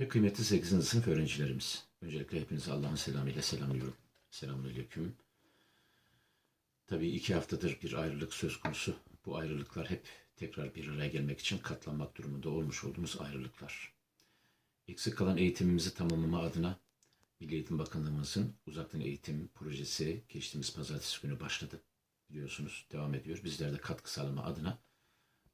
Pek kıymetli 8. sınıf öğrencilerimiz. Öncelikle hepinizi Allah'ın selamıyla selamlıyorum. Selamünaleyküm. Tabii iki haftadır bir ayrılık söz konusu. Bu ayrılıklar hep tekrar bir araya gelmek için katlanmak durumunda olmuş olduğumuz ayrılıklar. Eksik kalan eğitimimizi tamamlama adına Milli Eğitim Bakanlığımızın uzaktan eğitim projesi geçtiğimiz pazartesi günü başladı. Biliyorsunuz devam ediyor. Bizler de katkı sağlama adına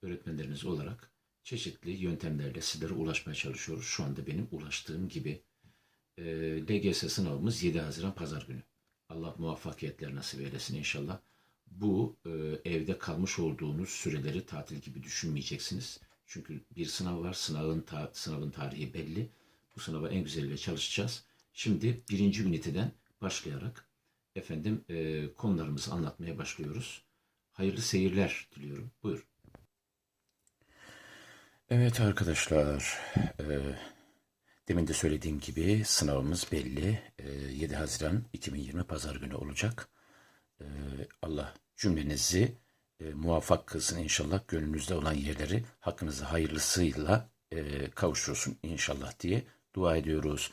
öğretmenleriniz olarak çeşitli yöntemlerle sizlere ulaşmaya çalışıyoruz. Şu anda benim ulaştığım gibi e, LGS sınavımız 7 Haziran Pazar günü. Allah muvaffakiyetler nasip eylesin inşallah. Bu e, evde kalmış olduğunuz süreleri tatil gibi düşünmeyeceksiniz. Çünkü bir sınav var. Sınavın ta- sınavın tarihi belli. Bu sınava en güzeliyle çalışacağız. Şimdi birinci üniteden başlayarak efendim e, konularımızı anlatmaya başlıyoruz. Hayırlı seyirler diliyorum. Buyur. Evet arkadaşlar, e, demin de söylediğim gibi sınavımız belli. E, 7 Haziran 2020 Pazar günü olacak. E, Allah cümlenizi e, muvaffak kılsın inşallah. Gönlünüzde olan yerleri hakkınızı hayırlısıyla e, kavuştursun inşallah diye dua ediyoruz.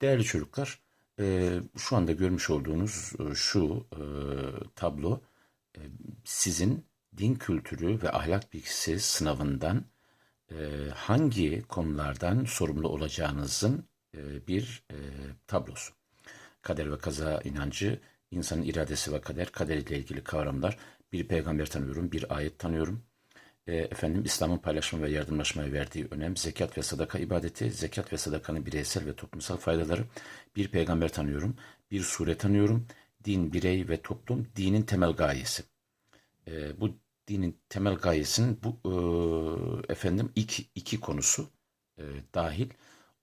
Değerli çocuklar, e, şu anda görmüş olduğunuz e, şu e, tablo e, sizin din kültürü ve ahlak bilgisi sınavından hangi konulardan sorumlu olacağınızın e, bir e, tablosu. Kader ve kaza inancı, insanın iradesi ve kader, kader ile ilgili kavramlar. Bir peygamber tanıyorum, bir ayet tanıyorum. E, efendim İslam'ın paylaşma ve yardımlaşmaya verdiği önem, zekat ve sadaka ibadeti, zekat ve sadakanın bireysel ve toplumsal faydaları. Bir peygamber tanıyorum, bir sure tanıyorum. Din, birey ve toplum, dinin temel gayesi. E, bu dinin temel gayesinin bu e, efendim iki, iki konusu e, dahil.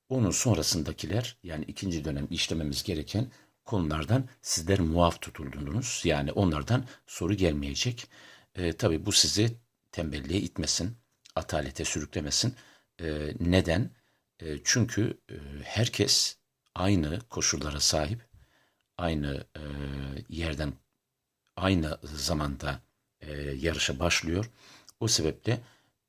Onun sonrasındakiler yani ikinci dönem işlememiz gereken konulardan sizler muaf tutuldunuz. Yani onlardan soru gelmeyecek. E, tabii bu sizi tembelliğe itmesin, atalete sürüklemesin. E, neden? E, çünkü e, herkes aynı koşullara sahip, aynı e, yerden, aynı zamanda e, yarışa başlıyor. O sebeple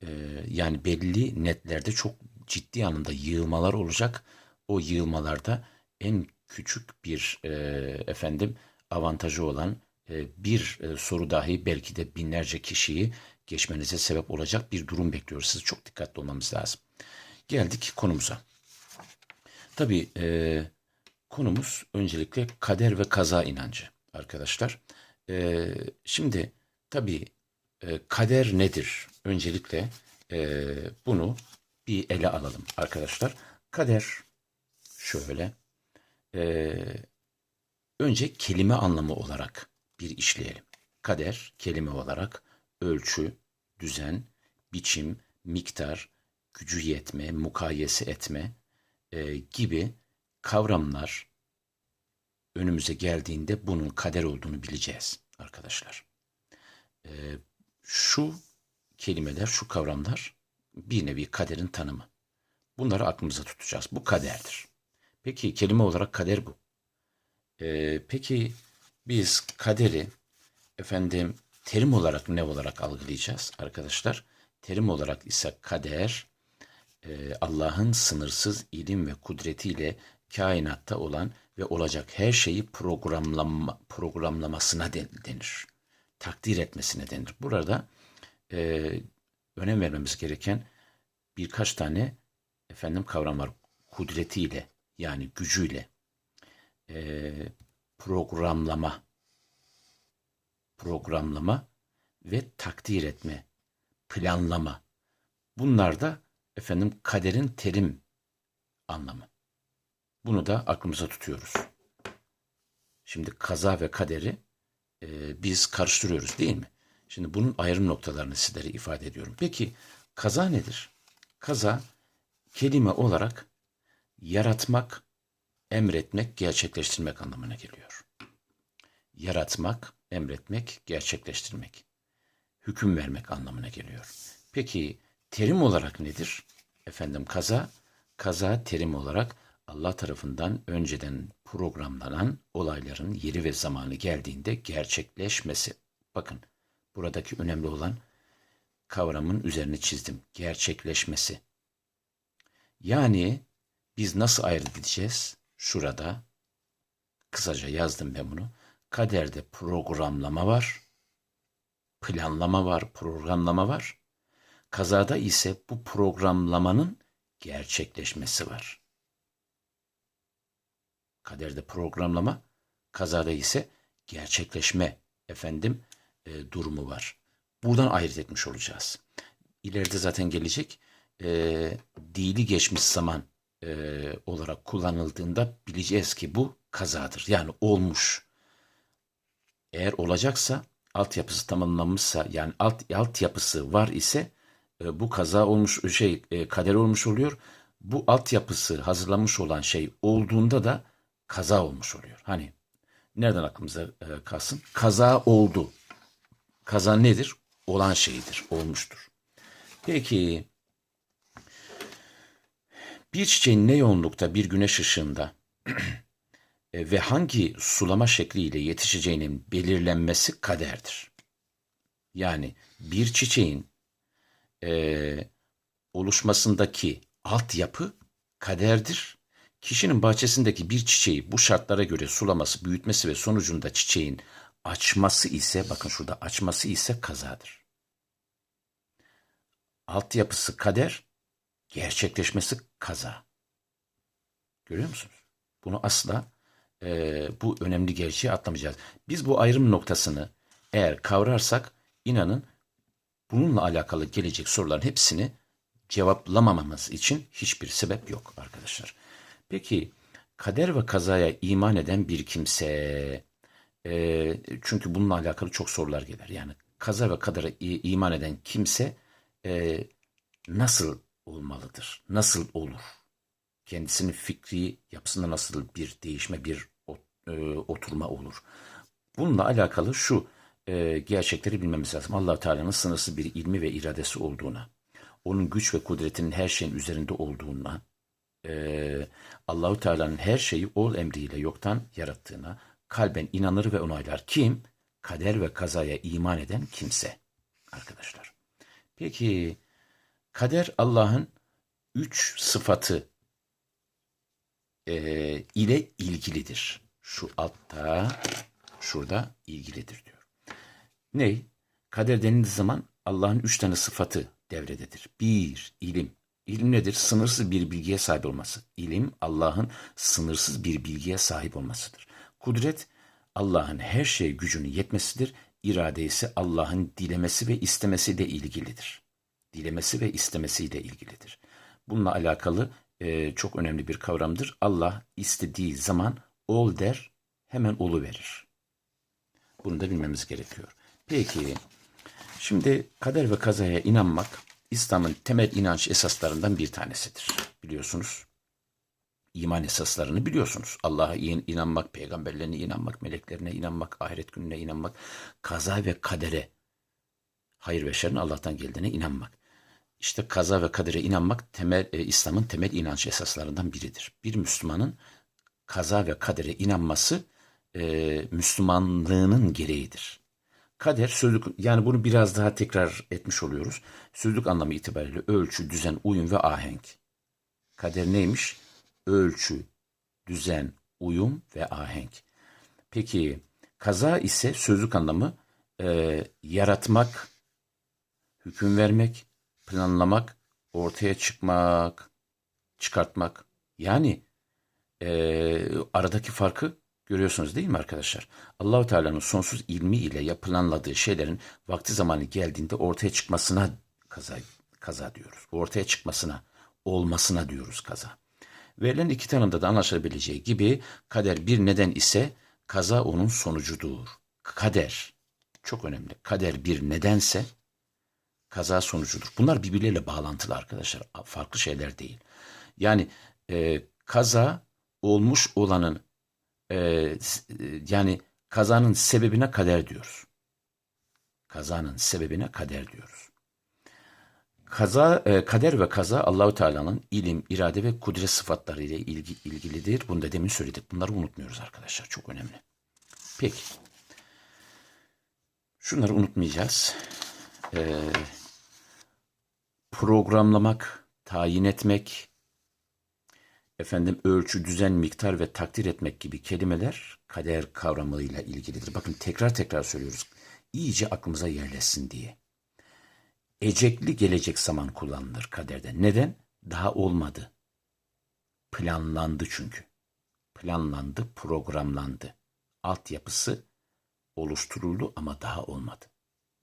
e, yani belli netlerde çok ciddi anlamda yığılmalar olacak. O yığılmalarda en küçük bir e, efendim avantajı olan e, bir e, soru dahi belki de binlerce kişiyi geçmenize sebep olacak bir durum bekliyoruz. Siz çok dikkatli olmamız lazım. Geldik konumuza. Tabii e, konumuz öncelikle kader ve kaza inancı arkadaşlar. E, şimdi tabii e, kader nedir? Öncelikle e, bunu bir ele alalım arkadaşlar. Kader şöyle. E, önce kelime anlamı olarak bir işleyelim. Kader kelime olarak ölçü, düzen, biçim, miktar, gücü yetme, mukayese etme e, gibi kavramlar önümüze geldiğinde bunun kader olduğunu bileceğiz arkadaşlar. E, şu kelimeler, şu kavramlar bir nevi kaderin tanımı. Bunları aklımıza tutacağız. Bu kaderdir. Peki kelime olarak kader bu. E, peki biz kaderi efendim terim olarak ne olarak algılayacağız arkadaşlar? Terim olarak ise kader e, Allah'ın sınırsız ilim ve kudretiyle kainatta olan ve olacak her şeyi programlama, programlamasına denir. Takdir etmesine denir. Burada e, önem vermemiz gereken birkaç tane efendim kavram var. Kudretiyle yani gücüyle e, programlama programlama ve takdir etme, planlama. Bunlar da efendim kaderin terim anlamı. Bunu da aklımıza tutuyoruz. Şimdi kaza ve kaderi e, biz karıştırıyoruz değil mi? Şimdi bunun ayrım noktalarını sizlere ifade ediyorum. Peki kaza nedir? Kaza kelime olarak yaratmak, emretmek, gerçekleştirmek anlamına geliyor. Yaratmak, emretmek, gerçekleştirmek. Hüküm vermek anlamına geliyor. Peki terim olarak nedir? Efendim kaza, kaza terim olarak Allah tarafından önceden programlanan olayların yeri ve zamanı geldiğinde gerçekleşmesi. Bakın buradaki önemli olan kavramın üzerine çizdim. Gerçekleşmesi. Yani biz nasıl ayırt edeceğiz? Şurada kısaca yazdım ben bunu. Kaderde programlama var, planlama var, programlama var. Kazada ise bu programlamanın gerçekleşmesi var. Kaderde programlama, kazada ise gerçekleşme efendim e, durumu var. Buradan ayırt etmiş olacağız. İleride zaten gelecek e, dili geçmiş zaman e, olarak kullanıldığında bileceğiz ki bu kazadır. Yani olmuş. Eğer olacaksa altyapısı tamamlanmışsa yani alt altyapısı var ise e, bu kaza olmuş şey e, kader olmuş oluyor. Bu altyapısı hazırlanmış olan şey olduğunda da kaza olmuş oluyor. Hani nereden aklımıza e, kalsın? Kaza oldu. Kaza nedir? Olan şeydir, olmuştur. Peki bir çiçeğin ne yoğunlukta bir güneş ışığında e, ve hangi sulama şekliyle yetişeceğinin belirlenmesi kaderdir. Yani bir çiçeğin e, oluşmasındaki altyapı kaderdir. Kişinin bahçesindeki bir çiçeği bu şartlara göre sulaması, büyütmesi ve sonucunda çiçeğin açması ise, bakın şurada açması ise kazadır. Altyapısı kader, gerçekleşmesi kaza. Görüyor musunuz? Bunu asla e, bu önemli gerçeği atlamayacağız. Biz bu ayrım noktasını eğer kavrarsak inanın bununla alakalı gelecek soruların hepsini cevaplamamamız için hiçbir sebep yok arkadaşlar. Peki kader ve kazaya iman eden bir kimse e, çünkü bununla alakalı çok sorular gelir. Yani kaza ve kadere iman eden kimse e, nasıl olmalıdır? Nasıl olur? Kendisinin fikri yapısında nasıl bir değişme, bir e, oturma olur? Bununla alakalı şu e, gerçekleri bilmemiz lazım. allah Teala'nın sınırsız bir ilmi ve iradesi olduğuna, onun güç ve kudretinin her şeyin üzerinde olduğuna, e, Allahu Teala'nın her şeyi ol emriyle yoktan yarattığına kalben inanır ve onaylar. Kim? Kader ve kazaya iman eden kimse. Arkadaşlar. Peki kader Allah'ın üç sıfatı e, ile ilgilidir. Şu altta, şurada ilgilidir diyor. Ne? Kader denildiği zaman Allah'ın üç tane sıfatı devrededir. Bir, ilim. İlim nedir? Sınırsız bir bilgiye sahip olması. İlim Allah'ın sınırsız bir bilgiye sahip olmasıdır. Kudret Allah'ın her şeye gücünün yetmesidir. İrade ise Allah'ın dilemesi ve istemesi de ilgilidir. Dilemesi ve istemesiyle ilgilidir. Bununla alakalı e, çok önemli bir kavramdır. Allah istediği zaman ol der, hemen olu verir. Bunu da bilmemiz gerekiyor. Peki, şimdi kader ve kazaya inanmak İslam'ın temel inanç esaslarından bir tanesidir. Biliyorsunuz. İman esaslarını biliyorsunuz. Allah'a inanmak, peygamberlerine inanmak, meleklerine inanmak, ahiret gününe inanmak, kaza ve kadere, hayır ve şerrin Allah'tan geldiğine inanmak. İşte kaza ve kadere inanmak temel e, İslam'ın temel inanç esaslarından biridir. Bir Müslümanın kaza ve kadere inanması e, Müslümanlığının gereğidir. Kader sözlük yani bunu biraz daha tekrar etmiş oluyoruz. Sözlük anlamı itibariyle ölçü, düzen, uyum ve ahenk. Kader neymiş? Ölçü, düzen, uyum ve ahenk. Peki kaza ise sözlük anlamı e, yaratmak, hüküm vermek, planlamak, ortaya çıkmak, çıkartmak. Yani e, aradaki farkı Görüyorsunuz değil mi arkadaşlar? Allahu Teala'nın sonsuz ilmi ile yapılanladığı şeylerin vakti zamanı geldiğinde ortaya çıkmasına kaza, kaza diyoruz. Ortaya çıkmasına, olmasına diyoruz kaza. Verilen iki tanımda da anlaşılabileceği gibi kader bir neden ise kaza onun sonucudur. Kader çok önemli. Kader bir nedense kaza sonucudur. Bunlar birbirleriyle bağlantılı arkadaşlar. Farklı şeyler değil. Yani e, kaza olmuş olanın e, yani kazanın sebebine kader diyoruz. Kazanın sebebine kader diyoruz. Kaza, e, kader ve kaza Allahu Teala'nın ilim, irade ve kudret sıfatları ile ilgi, ilgilidir. Bunu da demin söyledik. Bunları unutmuyoruz arkadaşlar. Çok önemli. Peki. Şunları unutmayacağız. Ee, programlamak, tayin etmek, efendim ölçü, düzen, miktar ve takdir etmek gibi kelimeler kader kavramıyla ilgilidir. Bakın tekrar tekrar söylüyoruz. İyice aklımıza yerleşsin diye. Ecekli gelecek zaman kullanılır kaderde. Neden? Daha olmadı. Planlandı çünkü. Planlandı, programlandı. Altyapısı oluşturuldu ama daha olmadı.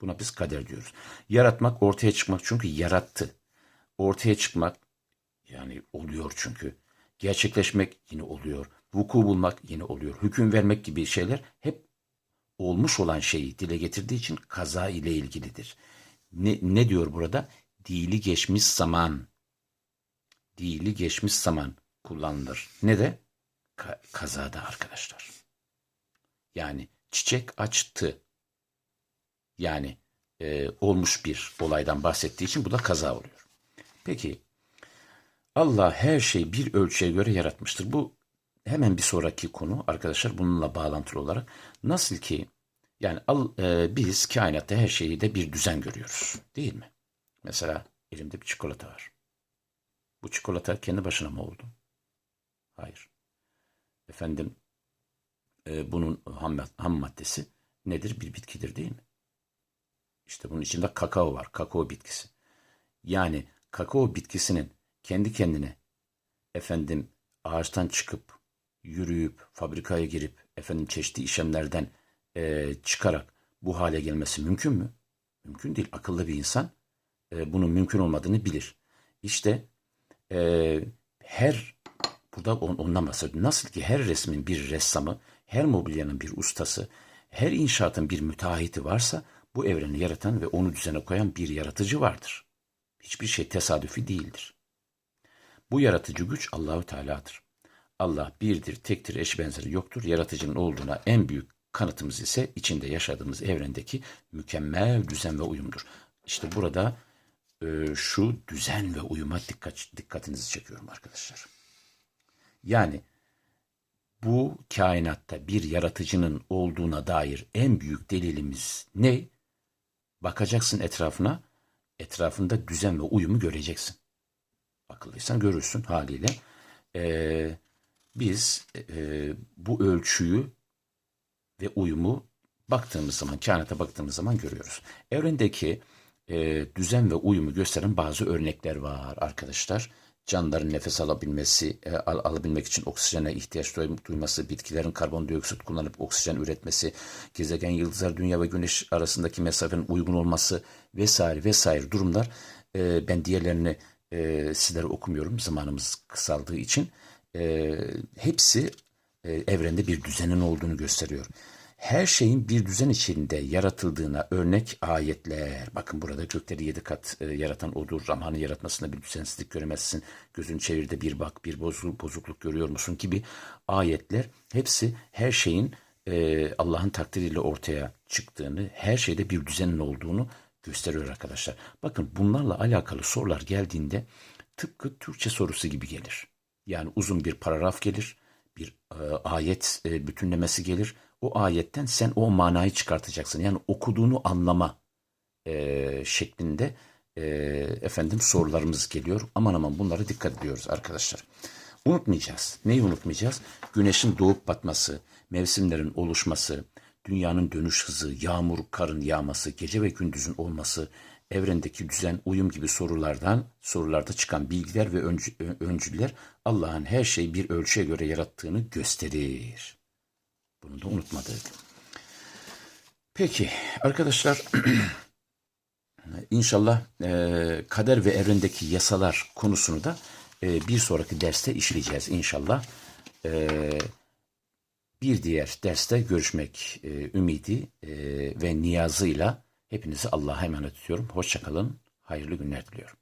Buna biz kader diyoruz. Yaratmak, ortaya çıkmak çünkü yarattı. Ortaya çıkmak yani oluyor çünkü. Gerçekleşmek yine oluyor. Vuku bulmak yine oluyor. Hüküm vermek gibi şeyler hep olmuş olan şeyi dile getirdiği için kaza ile ilgilidir. Ne, ne diyor burada? Dili geçmiş zaman. Dili geçmiş zaman kullanılır. Ne de? Ka- kazada arkadaşlar. Yani çiçek açtı. Yani e, olmuş bir olaydan bahsettiği için bu da kaza oluyor. Peki Allah her şeyi bir ölçüye göre yaratmıştır. Bu hemen bir sonraki konu arkadaşlar bununla bağlantılı olarak nasıl ki yani al, e, biz kainatta her şeyi de bir düzen görüyoruz değil mi? Mesela elimde bir çikolata var. Bu çikolata kendi başına mı oldu? Hayır. Efendim e, bunun ham, ham maddesi nedir? Bir bitkidir değil mi? İşte bunun içinde kakao var. Kakao bitkisi. Yani kakao bitkisinin kendi kendine efendim ağaçtan çıkıp yürüyüp fabrikaya girip efendim çeşitli işlemlerden e, çıkarak bu hale gelmesi mümkün mü? Mümkün değil. Akıllı bir insan e, bunun mümkün olmadığını bilir. İşte e, her burada on, ondan bahsediyorum. Nasıl ki her resmin bir ressamı, her mobilyanın bir ustası, her inşaatın bir müteahhiti varsa bu evreni yaratan ve onu düzene koyan bir yaratıcı vardır. Hiçbir şey tesadüfi değildir. Bu yaratıcı güç Allahü Teala'dır. Allah birdir, tektir, eş benzeri yoktur. Yaratıcının olduğuna en büyük kanıtımız ise içinde yaşadığımız evrendeki mükemmel düzen ve uyumdur. İşte burada e, şu düzen ve uyuma dikkat, dikkatinizi çekiyorum arkadaşlar. Yani bu kainatta bir yaratıcının olduğuna dair en büyük delilimiz ne? Bakacaksın etrafına, etrafında düzen ve uyumu göreceksin. Akıllıysan görürsün haliyle. Ee, biz e, bu ölçüyü ve uyumu baktığımız zaman, kainata baktığımız zaman görüyoruz. Evrendeki e, düzen ve uyumu gösteren bazı örnekler var arkadaşlar. Canlıların nefes alabilmesi, e, al, alabilmek için oksijene ihtiyaç duyması, bitkilerin karbondioksit kullanıp oksijen üretmesi, gezegen, yıldızlar, dünya ve güneş arasındaki mesafenin uygun olması vesaire vesaire durumlar. E, ben diğerlerini e, sizlere okumuyorum zamanımız kısaldığı için. E, hepsi e, evrende bir düzenin olduğunu gösteriyor. Her şeyin bir düzen içinde yaratıldığına örnek ayetler. Bakın burada gökleri yedi kat e, yaratan odur. Rahman'ın yaratmasında bir düzensizlik göremezsin. Gözün çevirde bir bak, bir bozukluk, bozukluk görüyor musun gibi ayetler. Hepsi her şeyin e, Allah'ın takdiriyle ortaya çıktığını, her şeyde bir düzenin olduğunu gösteriyor arkadaşlar. Bakın bunlarla alakalı sorular geldiğinde tıpkı Türkçe sorusu gibi gelir. Yani uzun bir paragraf gelir, bir e, ayet e, bütünlemesi gelir. O ayetten sen o manayı çıkartacaksın. Yani okuduğunu anlama e, şeklinde e, efendim sorularımız geliyor. Aman aman bunlara dikkat ediyoruz arkadaşlar. Unutmayacağız. Neyi unutmayacağız? Güneşin doğup batması, mevsimlerin oluşması, dünyanın dönüş hızı, yağmur, karın yağması, gece ve gündüzün olması, evrendeki düzen, uyum gibi sorulardan, sorularda çıkan bilgiler ve öncü, öncüller Allah'ın her şeyi bir ölçüye göre yarattığını gösterir. Bunu da unutmadık. Peki arkadaşlar inşallah e, kader ve evrendeki yasalar konusunu da e, bir sonraki derste işleyeceğiz inşallah. E, bir diğer derste görüşmek e, ümidi e, ve niyazıyla hepinizi Allah'a emanet ediyorum. Hoşçakalın, hayırlı günler diliyorum.